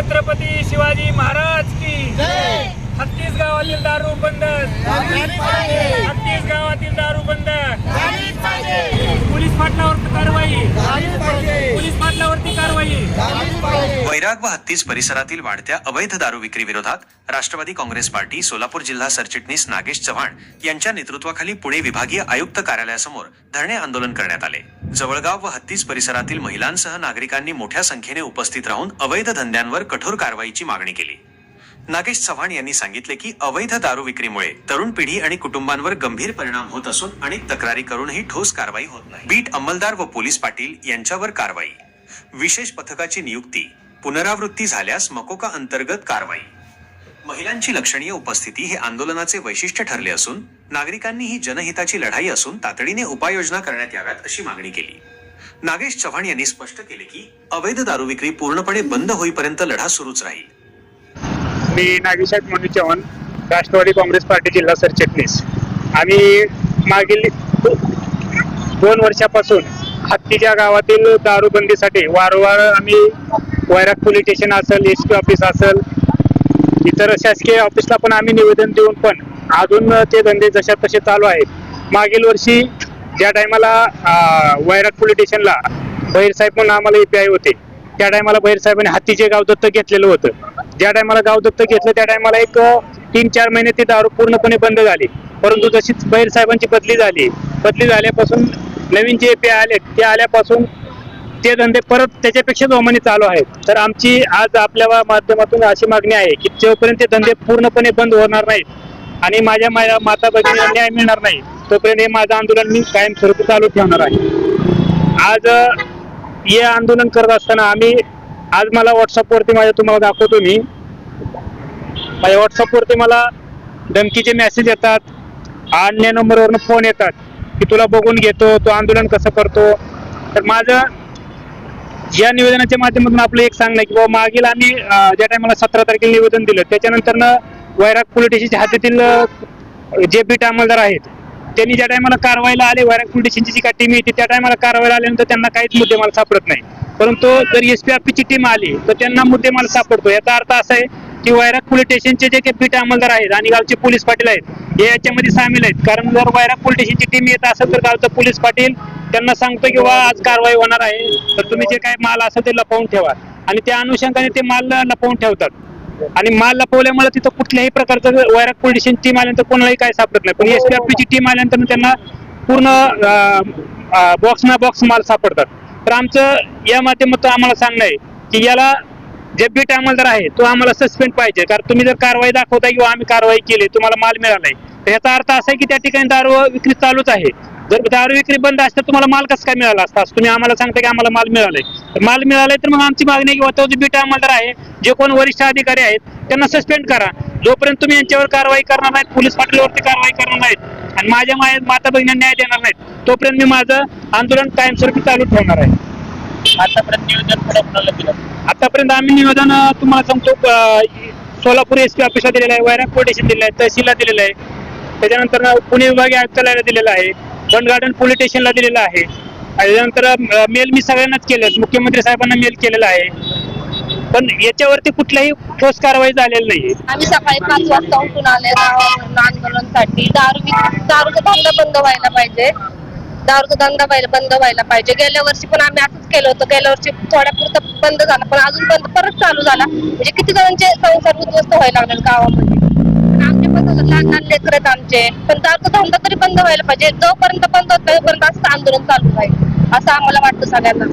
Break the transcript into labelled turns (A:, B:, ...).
A: छत्रपती शिवाजी महाराज की हत्तीस गावातील दारू बंद हत्तीस गावातील दारू बंद पोलीस पाटलावर कारवाई. पोलीस पाटलावरती कारवाई.
B: वैराग व हत्तीस परिसरातील वाढत्या अवैध दारू विक्री विरोधात राष्ट्रवादी काँग्रेस पार्टी सोलापूर जिल्हा सरचिटणीस नागेश चव्हाण यांच्या नेतृत्वाखाली पुणे विभागीय आयुक्त कार्यालयासमोर धरणे आंदोलन करण्यात आले. जवळगाव व हत्तीस परिसरातील महिलांसह नागरिकांनी मोठ्या संख्येने उपस्थित राहून अवैध धंद्यांवर कठोर कारवाईची मागणी केली. नागेश चव्हाण यांनी सांगितले की अवैध दारू विक्रीमुळे तरुण पिढी आणि कुटुंबांवर गंभीर परिणाम होत असून अनेक तक्रारी करूनही ठोस कारवाई होत नाही. बीट अंमलदार व पोलीस पाटील यांच्यावर कारवाई. विशेष पथकाची नियुक्ती पुनरावृत्ती झाल्यास मकोका अंतर्गत कारवाई. महिलांची लक्षणीय उपस्थिती हे आंदोलनाचे वैशिष्ट्य ठरले असून नागरिकांनी ही जनहिताची लढाई असून तातडीने उपाययोजना करण्यात याव्यात अशी मागणी केली. नागेश चव्हाण यांनी स्पष्ट केले की अवैध दारू विक्री पूर्णपणे बंद होईपर्यंत लढा सुरूच राहील.
C: मी नागेशात मनोज चव्हाण राष्ट्रवादी काँग्रेस पार्टी जिल्हा सरचिटणीस. आम्ही मागील दोन वर्षापासून हत्तीच्या गावातील दारूबंदीसाठी वारंवार आम्ही वैराग पोलीस स्टेशन असेल एस पी ऑफिस असेल इतर शासकीय ऑफिसला पण आम्ही निवेदन देऊन पण अजून ते धंदे जशा तसे चालू आहेत. मागील वर्षी ज्या टायमाला वैराग पोलीस स्टेशनला बहिरसाहेब म्हणून आम्हाला पी आय होते. त्या टायमाला बहिर साहेबांनी हत्तीचे गाव दत्तक घेतलेलं होतं. ज्या टायमाला गाव दत्तक घेतलं त्या टायमाला एक तीन चार महिने ती दारू पूर्णपणे बंद झाली. परंतु जशीच बहिर साहेबांची बदली झाली. बदली झाल्यापासून नवीन जे पी आले ते आल्यापासून ते धंदे परत त्याच्यापेक्षा जोमाने चालू आहेत. तर आमची आज आपल्या माध्यमातून अशी मागणी आहे की जोपर्यंत ते धंदे पूर्णपणे बंद होणार नाहीत आणि माझ्या माझ्या माता भगिनीला न्याय मिळणार नाही तोपर्यंत हे माझं आंदोलन मी कायमस्वरूपी चालू ठेवणार आहे. आज हे आंदोलन करत असताना आम्ही आज मला व्हॉट्सअपवरती माझ्या तुम्हाला दाखवतो मी. माझ्या व्हॉट्सअपवरती मला धमकीचे मेसेज येतात. अन्य नंबरवरनं फोन येतात की तुला बघून घेतो तो आंदोलन कसं करतो. तर माझं या निवेदनाच्या माध्यमातून आपलं एक सांगणं की बाबा मागील आम्ही ज्या टायमाला सतरा तारखेला निवेदन दिलं त्याच्यानंतर वैराग पोलीस हातातील जे बीट अंमलदार आहेत त्यांनी ज्या टायमाला कारवाईला आले वैराग पोलीस जी काही टीम येते त्या टायमाला कारवाईला आल्यानंतर त्यांना काहीच मुद्देमाल सापडत नाही परंतु जर एस पी ची टीम आली तर त्यांना मुद्देमाल सापडतो. याचा अर्थ असा आहे की वैराग पोलीस स्टेशनचे जे काही बीट अंमलदार आहेत आणि गावचे पोलीस पाटील आहेत हे याच्यामध्ये सामील आहेत. कारण जर वैराग पोलीस स्टेशनची टीम येत असेल तर गावचा पोलीस पाटील त्यांना सांगतो की बा आज कारवाई होणार आहे. तर तुम्ही जे काही माल असेल ते लपवून ठेवा. आणि त्या अनुषंगाने ते माल लपवून ठेवतात. आणि माल लपवल्यामुळे तिथं कुठल्याही प्रकारचं वैराग पोलीस स्टेशन टीम आल्यानंतर कोणालाही काय सापडत नाही. पण एस पी ची टीम आल्यानंतर त्यांना पूर्ण बॉक्स ना बॉक्स माल सापडतात. तर आमचं या माध्यमातून आम्हाला सांगणं आहे की याला जे बीट अंमलदार आहे तो आम्हाला सस्पेंड पाहिजे. कारण तुम्ही जर कारवाई दाखवता किंवा आम्ही कारवाई केली तुम्हाला माल मिळालाय. तर याचा अर्थ असा आहे की त्या ठिकाणी दारू विक्री चालूच आहे. जर दारू विक्री बंद असते तुम्हाला माल कसं काय मिळाला असता? तुम्ही आम्हाला सांगता की आम्हाला माल मिळालाय. माल मिळालाय तर मग आमची मागणी किंवा तो जो बीट अंमलदार आहे जे कोण वरिष्ठ अधिकारी आहेत त्यांना सस्पेंड करा. जोपर्यंत तुम्ही यांच्यावर कारवाई करणार नाहीत पोलीस पाटीलवरती कारवाई करणार नाहीत आणि माझ्या माता बहिणींना न्याय देणार नाहीत तोपर्यंत मी माझं आंदोलन कायमस्वरूपी चालू ठेवणार आहे.
D: आतापर्यंत नियोजन कुठं कुणाला दिलं?
C: आतापर्यंत आम्ही निवेदन अं, तुम्हाला सांगतो सोलापूर एस पी ऑफिसला दिलेलं आहे वैराग पोलीस स्टेशन दिलेलं आहे तहसीलला दिलेलं आहे. त्याच्यानंतर अं, पुणे विभागीय आयुक्तालयाला दिलेलं आहे वन गार्डन पोलीस स्टेशनला दिलेलं आहे. आणि त्याच्यानंतर मेल मी सगळ्यांनाच केलं मुख्यमंत्री साहेबांना मेल केलेला आहे. पण याच्यावरती कुठल्याही ठोस कारवाई झालेली नाही
E: आम्ही सकाळी पाच वाजता उठून आले गावावरून आंदोलनासाठी दारू विक- दारूचा धंदा बंद व्हायला पाहिजे. दारूचा धंदा व्हायला बंद व्हायला पाहिजे. गेल्या वर्षी पण आम्ही असंच केलं होतं. गेल्या वर्षी थोड्या पुरतं बंद झाला. पण अजून बंद परत चालू झाला. म्हणजे किती जणांचे संसार उद्ध्वस्त व्हायला लागले गावामध्ये. पण आमचे पण लहान लहान लेकर आहेत आमचे. पण दारूचा धंदा तरी बंद व्हायला पाहिजे. जोपर्यंत बंद होत नाही तोपर्यंत असं आंदोलन चालू राहील. असं आम्हाला वाटतं सगळ्यांना.